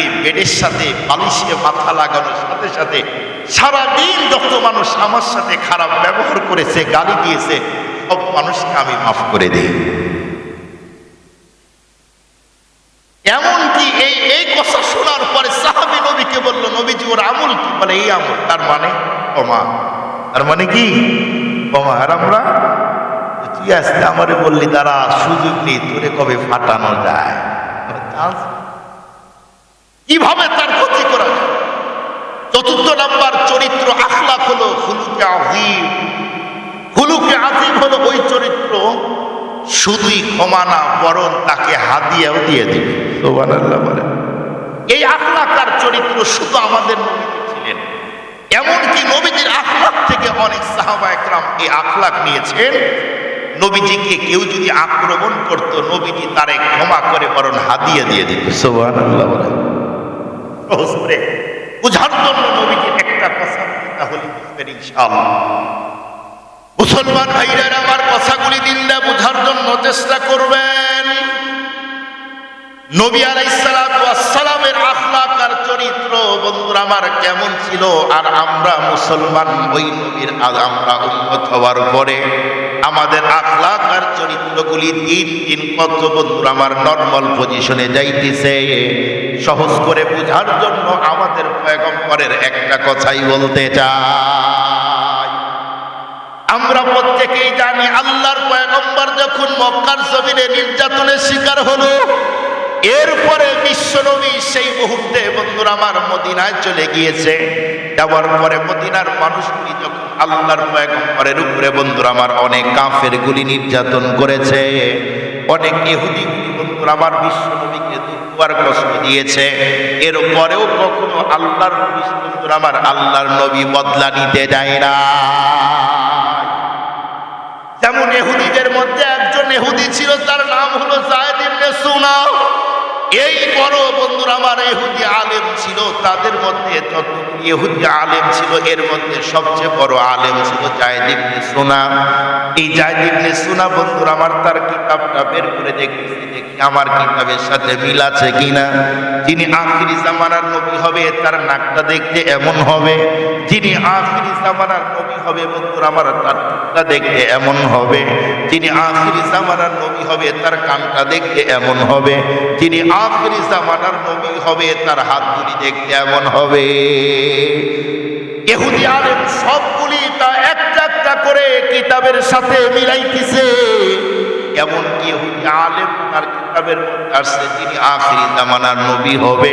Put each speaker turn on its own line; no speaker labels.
দিয়ে বেডের সাথে, বালিশে মাথা লাগানোর সাথে সাথে সারাদিন যত মানুষ আমার সাথে খারাপ ব্যবহার করেছে, গালি দিয়েছে, সব মানুষকে আমি মাফ করে দিই। এমনকি এই এই কথা শোনার পরে সাহাবি নবীকে বলল, নবীজি ওর আমল কি? বলে, এই আমল। তার মানে ক্ষমা তার মানে কি? ক্ষমা আর আমরা? তুই আসতে আমারে বললি তারা সুযোগ নেই, তোরে কবে ফাটানো যায়? কীভাবে তার ক্ষতি করা যায়? চতুর্থ নাম্বার চরিত্র আখলাক হলো হুলুকে আজিম হুলুকে আজিম হলো ওই চরিত্র শুধুই ক্ষমা না বরং তাকে হাদিয়াও দিয়ে দিবে। সোবান আল্লাহ বলেন। এই আখলাকার চরিত্র শুধু আমাদের নবীজি ছিলেন। এমনকি নবীজির আখলাক থেকে অনেক সাহাবা একরাম এই আখলাক নিয়েছেন। নবীজিকে কেউ যদি আক্রমণ করত নবীজি তারে ক্ষমা করে বরং হাদিয়া দিয়ে দিত। সোবান আল্লাহ বলেন। সহজ করে জন্য নবীজির একটা কথা তাহলে বুঝবেন মুসলমান ভাইরা আমার কথাগুলি দিনটা বুঝার জন্য চেষ্টা করবেন। নবী আলাইসালামের আখলাক আর চরিত্র, বন্ধুরা, আমার কেমন ছিল? আর আমরা মুসলমান ওই নবীর আমরা উন্নত হওয়ার পরে আমাদের আখলাক আর চরিত্রগুলি দিন দিন কত বন্ধুরা আমার নর্মাল পজিশনে যাইতেছে। সহজ করে বোঝার জন্য আমাদের পয়গম্বরের একটা কথাই বলতে চাই। আমরা প্রত্যেকেই জানি আল্লাহর পয়গম্বর যখন মক্কার জমিনে নির্যাতনের শিকার হলো, এরপরে বিশ্বনবী সেই মুহূর্তে বন্ধুরা আমার মদিনায় চলে গিয়েছে। যাওয়ার পরে মদিনার মানুষগুলি যখন আল্লাহর পয়গম্বরের উপরে বন্ধুরা আমার অনেক কাফের গুলি নির্যাতন করেছে। অনেক ইহুদিগুলি বন্ধুরা আমার বিশ্বনবীকে দুঃখার কষ্ট দিয়েছে। এরপরেও কখনো আল্লাহর বন্ধুরা আমার আল্লাহর নবী বদলা নিতে যায় না। যেমন এহুদিদের মধ্যে একজন এহুদি ছিল, তার নাম হলো জায়দ ইবনে সুনা এই বড় বন্ধুরা, আমার এহুদি আলেম ছিল, তাদের মধ্যে এহুদি আলেম ছিল, এর মধ্যে সবচেয়ে বড় আলেম ছিল জায়দিবনে সোনা। এই জায়দিবনে সুনা, বন্ধুরা, আমার তার কিতাবটা বের করে দেখতেছি, দেখি আমার কিতাবের সাথে মিল আছে কিনা। যিনি আখিরি জামানার নবী হবে, তার নাকটা দেখতে এমন হবে। যিনি আখিরি জামানার নবী হবে, বন্ধুরা, আমার তার চোখটা দেখতে এমন হবে। যিনি আখিরি জামানার নবী হবে, তার কানটা দেখতে এমন হবে। যিনি আখিরি জামানার নবী হবে, তার হাতগুলি দেখতে এমন হবে। এহুদি আলেম সবগুলি তা একটা একটা করে কিতাবের সাথে মিলাইতেছে। এমন কি ইহুদি আলেম তার কিতাবের মধ্যে আসছে তিনি আখিরি জামানার নবী হবে।